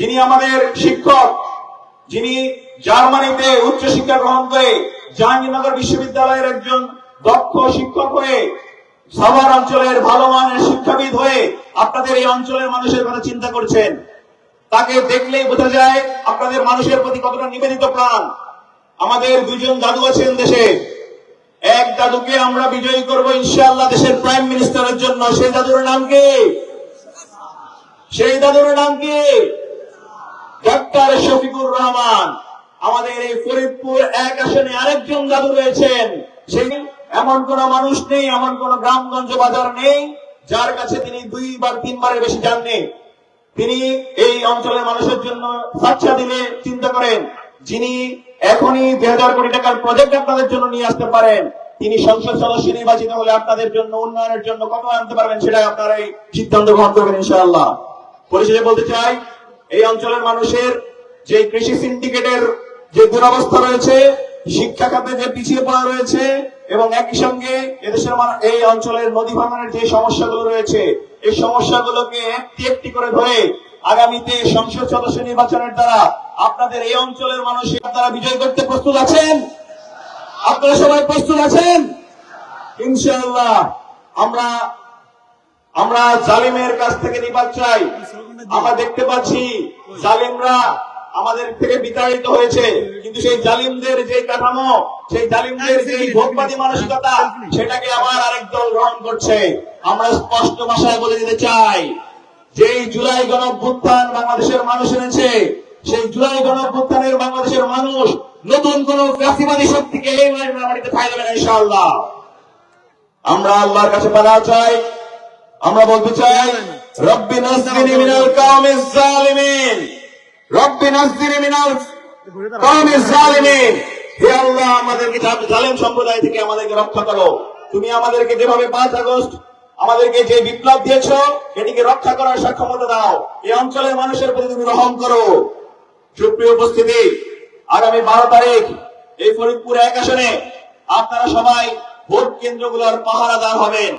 যিনি আমাদের শিক্ষক, যিনি জার্মানিতে উচ্চশিক্ষা গ্রহণ করে জাহাঙ্গীরনগর বিশ্ববিদ্যালয়ের একজন দক্ষ শিক্ষক হয়ে সবার অঞ্চলের ভালো মানের শিক্ষাবিদ হয়ে আপনাদের এই অঞ্চলের মানুষের কথা চিন্তা করছেন। তাকে দেখলেই বোঝা যায় আপনাদের মানুষের প্রতি কতটা নিবেদিত প্রাণ। আমাদের দুজন দাদু আছেন দেশে। এক দাদুকে আমরা বিজয়ী করব ইনশাআল্লাহ দেশের প্রাইম মিনিস্টারের জন্য। সেই দাদুর নাম কি? সেই দাদুর নাম কি? ডাক্তার শফিকুর রহমান, আমাদের এই ফরিদপুর এক আসনে আরেকজন দাদু রয়েছেন। সেই এমন কোন মানুষ নেই, এমন কোন গ্রামগঞ্জ বাজার নেই, যার কাছে তিনি দুইবার, তিনবারের বেশি যাননি। তিনি এই অঞ্চলের মানুষের জন্য সাচ্চা দিলে চিন্তা করেন, যিনি এখনই দুই হাজার কোটি টাকার প্রজেক্ট আপনাদের জন্য নিয়ে আসতে পারেন। তিনি সংসদ সদস্য নির্বাচিত হলে আপনাদের জন্য, উন্নয়নের জন্য কত আনতে পারবেন সেটা আপনারা এই সিদ্ধান্ত গ্রহণ করবেন, ইনশাআল্লাহ। পরিশেষে বলতে চাই এই অঞ্চলের মানুষের যে কৃষি সিন্ডিকেটের যে দুরবস্থা রয়েছে, শিক্ষা খাতে যে পিছিয়ে পড়া রয়েছে, এবং একই সঙ্গে এদেশের এই অঞ্চলের নদী ভাঙনের যে সমস্যাগুলো রয়েছে, এই সমস্যাগুলোকে একটি একটি করে ধরে আগামীতে সংসদ সদস্য নির্বাচনের দ্বারা আপনাদের এই অঞ্চলের মানুষের দ্বারা বিজয় করতে প্রস্তুত আছেন? আপনারা সবাই প্রস্তুত আছেন? ইনশাআল্লাহ, আমরা আমরা জালিমের কাছ থেকে নিবাদ চাই। আমরা দেখতে পাচ্ছি জালিমরা আমাদের থেকে বিতাড়িত হয়েছে। কিন্তু সেই জালিমদের যে কাঠামো, সেই জালিমদের যে ভোগবাদী মানসিকতা, সেটাকে আবার আরেক দল গ্রহণ করছে। আমরা স্পষ্ট ভাষায় বলে দিতে চাই, যেই জুলাই গণভ্যুত্থান বাংলাদেশের মানুষ এনেছে, সেই জুলাই গণভ্যুত্থানের বাংলাদেশের মানুষ নতুন কোন ফ্যাসিবাদী শক্তিকে এই মাটিতে ঠাই দেবে না ইনশাআল্লাহ। আমরা আল্লাহর কাছে পানা চাই। আমরা বলতে চাই রব্বি নাসদিনি মিনাল কাওমিজ জালিমিন রব্বি নাসদিনি মিনাল কাওমিজ জালিমিন হে আল্লাহ আমাদেরকে জালেম সম্প্রদায় থেকে আমাদেরকে রক্ষা করো। তুমি আমাদেরকে যেভাবে পাঁচ আগস্ট আমাদেরকে যে বিপ্লব দিয়েছ এটিকে রক্ষা করার সক্ষমতা দাও। এই অঞ্চলের মানুষের প্রতি তুমি রহম করো। সুপ্রিয় উপস্থিতি আগামী বারো তারিখ এই ফরিদপুর এক আসনে আপনারা সবাই ভোট কেন্দ্রগুলোর পাহারাদার হবেন।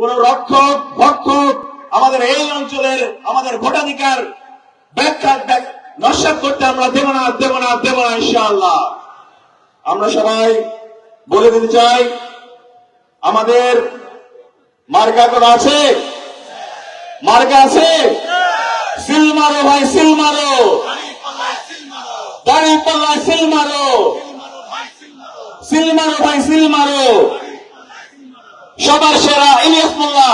কোন রক্ষক, ভক্ষক আমাদের এই অঞ্চলের আমাদের ভোটাধিকার ব্যাখ্যা নস্যাৎ করতে আমরা দেব না দেব না দেব না, ইনশাআল্লাহ। আমরা সবাই বলে দিতে চাই, আমাদের মার্কা কোন আছে? মার্কা আছে? সিল মারো ভাই, সিল মারো। দাড়ি পাল্লা সিল মারো। সিল মারো ভাই, সিল মারো। সবার সেরা ইলিয়াস মোল্লা,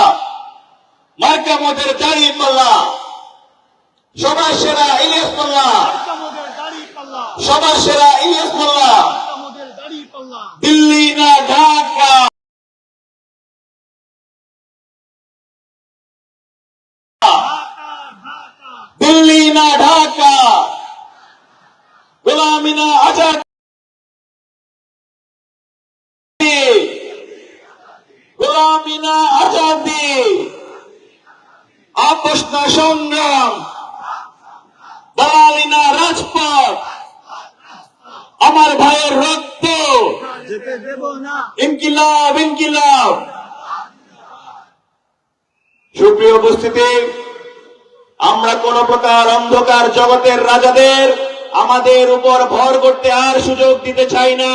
মার্কা মতের দাড়ি পাল্লা সবার সেরা ইলিয়াস মোল্লা। সবার সেরা ইলিয়াস মোল্লা। দিল্লি না ঢাকা। দিল্লি না ঢাকা। গোলামি না আজাদ গোলামি না আজাদি আপোষ না সংগ্রাম দালালি না রাজপথ আমার ভাইয়ের রক্ত যেতে দেব না ইনকিলাব। ইনকিলাব সুপ্রিয় উপস্থিতি, আমরা কোন প্রকার অন্ধকার জগতের রাজাদের আমাদের উপর ভর করতে আর সুযোগ দিতে চাই না।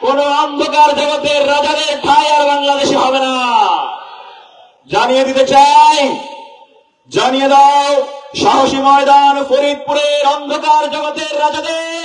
কোন অন্ধকার জগতের রাজাদের ঠাই আর বাংলাদেশে হবে না। জানিয়ে দিতে চাই, জানিয়ে দাও, সাহসী ময়দান ফরিদপুরের অন্ধকার জগতের রাজাদের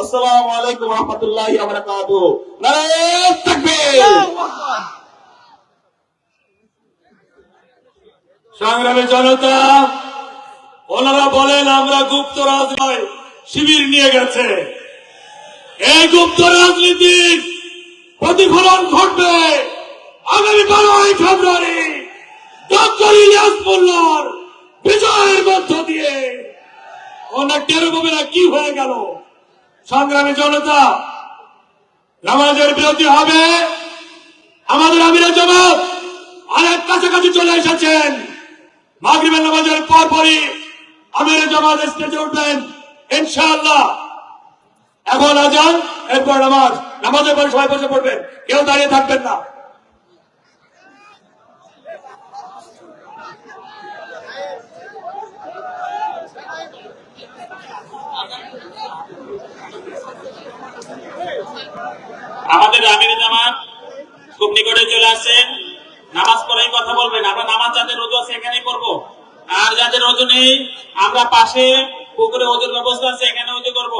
আসসালামু আলাইকুম রহমতুল্লাহি ওয়া বারাকাতুহু নারায়ে তাকবীর। সংগ্রামী জনতা, ওনারা বলেন, আমরা গুপ্ত রাজনয় শিবির নিয়ে গেছে। এই গুপ্ত রাজনীতির প্রতিফলন ঘটবে আগামী বারোই ফেব্রুয়ারি ডক্টর ইলিয়াস মোল্লার বিজয়ের মধ্য দিয়ে। ওনার টেরো কি হয়ে গেল? সংগ্রামী জনতা, নামাজের বিরতি হবে। আমাদের আমিরের জবাব অনেক কাছাকাছি চলে এসেছেন। মাগরিবের নামাজের পর পরই আমিরের জমাত স্টেজে উঠবেন, ইনশাআল্লাহ। এখন আজান, এরপর নামাজ। নামাজের পরে সবাই বসে পড়বেন, কেউ দাঁড়িয়ে থাকবেন না আমাদের আমির জামাত খুব নিকটে চলে আসছেন নামাজ পড়েই কথা বলবেন আমরা নামাজ যাদের রোজু আছে এখানেই পড়ব আর যাদের ওজনে আমরা পাশে পুকুরে ওজন ব্যবস্থা আছে এখানে ওজন করব।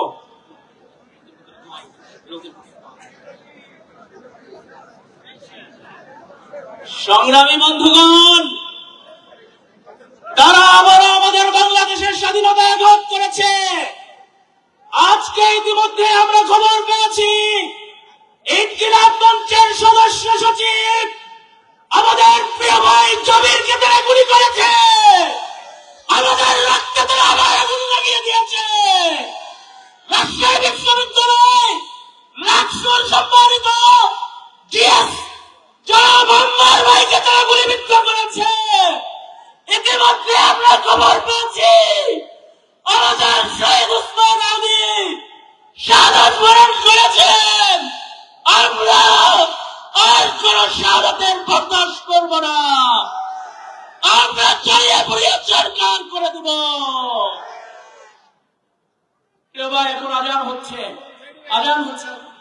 সংগ্রামী বন্ধুগণ শাহাদাতের বরদাস্ত করব না। আমরা চাইয়ে পড়িয়ে সরকার করে দেব। এবার এখন আজান হচ্ছে। আজান হচ্ছে।